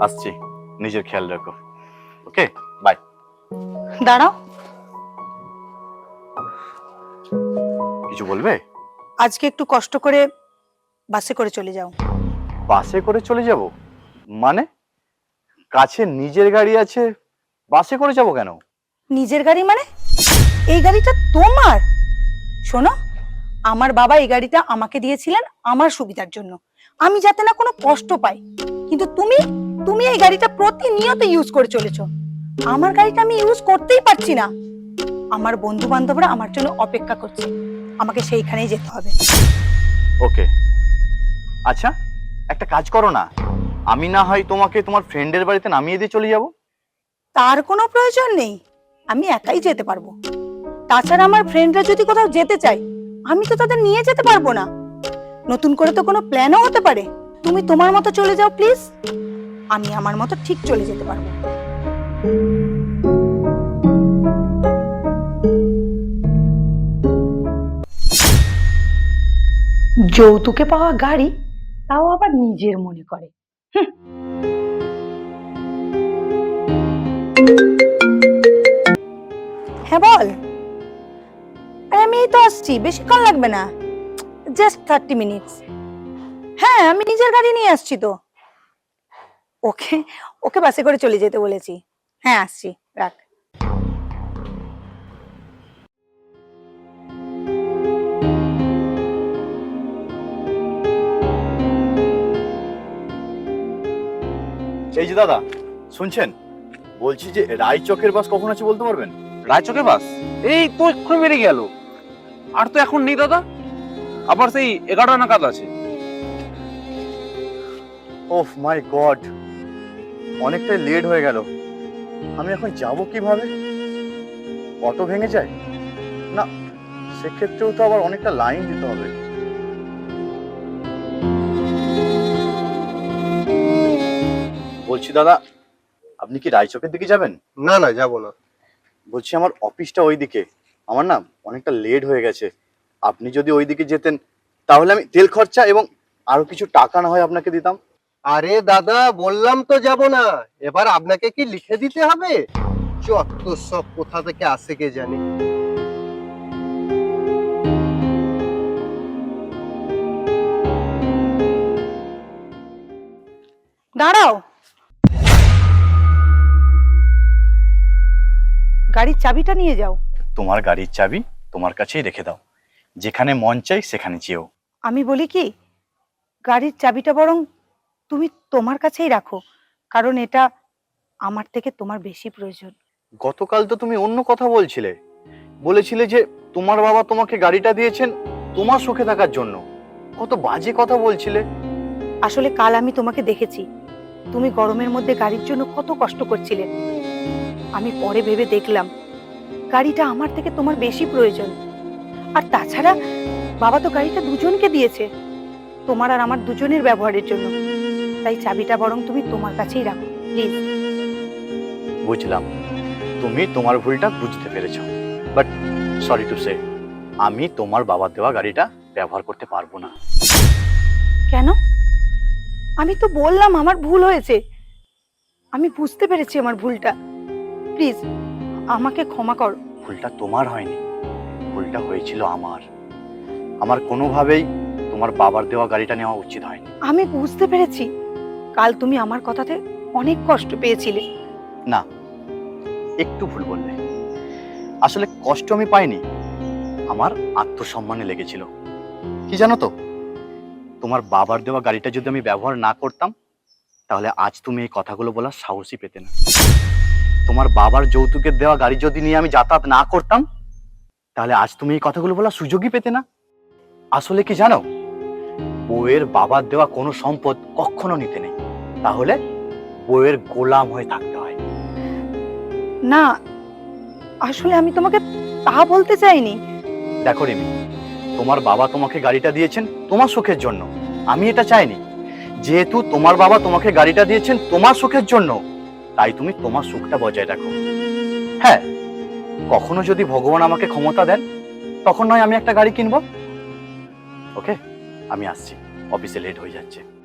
আসছি। নিজের খেয়াল রাখো। ওকে? বাই দাঁড়াও। কিছু বলবে? আজকে একটু কষ্ট করে বাসে করে চলে যাও। বাসে করে চলে যাব? মানে? কাছে নিজের গাড়ি আছে বাসে করে যাব কেন? নিজের গাড়ি মানে? এই গাড়িটা তোমার? শোনো আমার বাবা এই গাড়িটা আমাকে দিয়েছিলেন আমার সুবিধার জন্য। আমি যাতে না কোনো কষ্ট পাই। কিন্তু তুমি তুমি এই গাড়িটা প্রতিনিয়ত ইউজ করে চলেছো। আমার গাড়িটা আমি ইউজ করতেই পারছি না। আমার বন্ধু বান্ধবরা আমার জন্য অপেক্ষা করছে। আমাকে সেইখানেই যেতে হবে। ওকে। আচ্ছা একটা কাজ করো না। আমি না হয় তোমাকে তোমার ফ্রেন্ডের বাড়িতে নামিয়ে দিয়ে চলে যাব? তার কোনো প্রয়োজন নেই। আমি একাই যেতে পারব। তাছাড়া আমার ফ্রেন্ডরা যদি কোথাও যেতে চায় আমি তো তাদের নিয়ে যেতে পারব না। নতুন করে তো কোনো প্ল্যানও হতে পারে। তুমি তোমার মতো চলে যাও, প্লিজ। আমি আমার মতো ঠিক চলে যেতে পারব। যৌতুকে পাওয়া গাড়ি, তাও আবার নিজের মনে করে। হ্যাঁ বল। আমি তো আসছি। বেশিক্ষণ লাগবে না। জাস্ট থার্টি মিনিটস হ্যাঁ আমি নিজের গাড়ি নিয়ে আসছি তো। ওকে ওকে বাসে করে চলে যেতে বলেছি। হ্যাঁ আসছি রাখ। এই যে দাদা শুনছেন? বলছি যে রায়চকের বাস কখন আছে বলতে পারবেন? রায়চকের বাস? এই তো এক্ষুনি বেরিয়ে গেল। আর তো এখন নেই দাদা। আবার সেই এগারোটা নাগাদ আছে। ওফ মাই গড। অনেকটাই লেট হয়ে গেল। আমি এখন যাব কীভাবে? অটো ভেঙে যায়? না সেক্ষেত্রেও তো আবার অনেকটা লাইন দিতে হবে। বলছি দাদা আপনি কি রায়চকের দিকে যাবেন? না না যাব না। বলছি আমার অফিসটা ওই দিকে আমার না অনেকটা লেট হয়ে গেছে। আপনি যদি ওই দিকে যেতেন তাহলে আমি তেল খরচা এবং আরও কিছু টাকা না হয় আপনাকে দিতাম। আরে দাদা বললাম তো যাব না। এবার আপনাকে কি লিখে দিতে হবে? যত সব কোথা থেকে আসে কে জানে। দাঁড়াও। গাড়ির চাবিটা নিয়ে যাও। তোমার গাড়ির চাবি তোমার কাছেই রেখে দাও। যেখানে মন চাই সেখানে যেও। আমি বলি কি গাড়ির চাবিটা বরং তুমি তোমার কাছেই রাখো কারণ এটা আমার থেকে তোমার বেশি প্রয়োজন। গতকাল তো তুমি অন্য কথা বলছিলে। বলেছিলে যে তোমার বাবা তোমাকে গাড়িটা দিয়েছেন তোমার সুখে থাকার জন্য। কত বাজে কথা বলছিলে। আসলে কাল আমি তোমাকে দেখেছি। তুমি গরমের মধ্যে গাড়ির জন্য কত কষ্ট করছিলে। আমি পরে ভেবে দেখলাম গাড়িটা আমার থেকে তোমার বেশি প্রয়োজন। আর তাছাড়া বাবা তো গাড়িটা দুজনকে দিয়েছে। তোমার আর আমার দুজনের ব্যবহারের জন্য। তাই চাবিটা বরং তুমি তোমার কাছেই রাখো প্লিজ বুঝলাম। তুমি তোমার ভুলটা বুঝতে পেরেছ। বাট সরি টু সে আমি তোমার বাবার দেওয়া গাড়িটা ব্যবহার করতে পারব না। কেন? আমি তো বললাম আমার ভুল হয়েছে। আমি বুঝতে পেরেছি আমার ভুলটা। প্লিজ আমাকে ক্ষমা করো। ভুলটা তোমার হয়নি। ভুলটা হয়েছিল আমার। আমার কোনোভাবেই তোমার বাবার দেওয়া গাড়িটা নেওয়া উচিত হয়নি। আমি বুঝতে পেরেছি। কাল তুমি আমার কথাতে অনেক কষ্ট পেয়েছিলে। না, একটু ভুল বললে। আসলে কষ্ট আমি পাইনি, আমার আত্মসম্মানে লেগেছিল। কি জানো তো, তোমার বাবার দেওয়া গাড়িটা যদি আমি ব্যবহার না করতাম, তাহলে আজ তুমি এই কথাগুলো বলার সাহসই পেতে না। তোমার বাবার যৌতুকের দেওয়া গাড়ি যদি নিয়ে আমি যাতায়াত না করতাম, তাহলে আজ তুমি এই কথাগুলো বলার সুযোগই পেতে না। আসলে কি জানো, বউয়ের বাবার দেওয়া কোনো সম্পদ কখনো নিতে নেই। তাহলে বউয়ের গোলাম হয়ে থাকতে হয়। না আসলে আমি তোমাকে তা বলতে চাইনি। দেখো রিমি তোমার বাবা তোমাকে গাড়িটা দিয়েছেন তোমার সুখের জন্য। আমি এটা চাইনি। যেহেতু তোমার বাবা তোমাকে গাড়িটা দিয়েছেন তোমার সুখের জন্য তাই তুমি তোমার সুখটা বজায় রাখো। হ্যাঁ কখনো যদি ভগবান আমাকে ক্ষমতা দেন তখন নয় আমি একটা গাড়ি কিনবো। ওকে আমি আসছি। অফিসে লেট হয়ে যাচ্ছে।